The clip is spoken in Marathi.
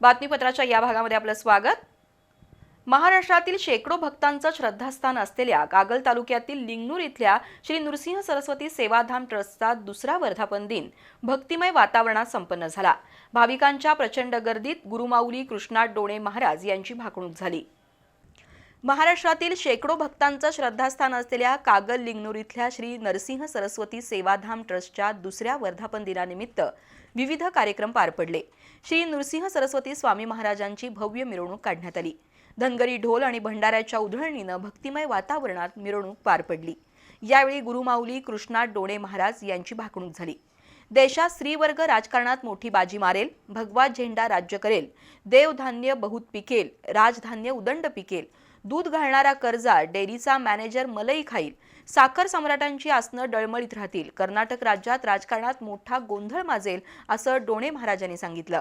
बातमीपत्राच्या या भागामध्ये आपलं स्वागत. महाराष्ट्रातील शेकडो भक्तांचं श्रद्धास्थान असलेल्या कागल तालुक्यातील लिंगनूर इथल्या श्री नृसिंह सरस्वती सेवाधाम ट्रस्टचा दुसरा वर्धापन दिन भक्तिमय वातावरणात संपन्न झाला. भाविकांच्या प्रचंड गर्दीत गुरुमाऊली कृष्णा डोणे महाराज यांची भाकणूक झाली. महाराष्ट्रातील शेकडो भक्तांचं श्रद्धास्थान असलेल्या कागल लिंगनूर इथल्या श्री नरसिंह सरस्वती सेवाधाम ट्रस्टच्या दुसऱ्या वर्धापन दिनानिमित्त विविध कार्यक्रम पार पडले. श्री नृसिंह सरस्वती स्वामी महाराजांची भव्य मिरवणूक काढण्यात आली. धनगरी ढोल आणि भंडाऱ्याच्या उधळणीनं भक्तिमय वातावरणात मिरवणूक पार पडली. यावेळी गुरुमाऊली कृष्णा डोणे महाराज यांची भाकणूक झाली. देशात स्त्रीवर्ग राजकारणात मोठी बाजी मारेल भगवा झेंडा राज्य करेल देवधान्य बहुत पिकेल राजधान्य उदंड पिकेल दूध घालणारा कर्जा डेअरीचा मॅनेजर मलई खाईल. साखर सम्राटांची आसनं डळमळीत राहतील. कर्नाटक राज्यात राजकारणात मोठा गोंधळ माजेल असं डोणे महाराजांनी सांगितलं.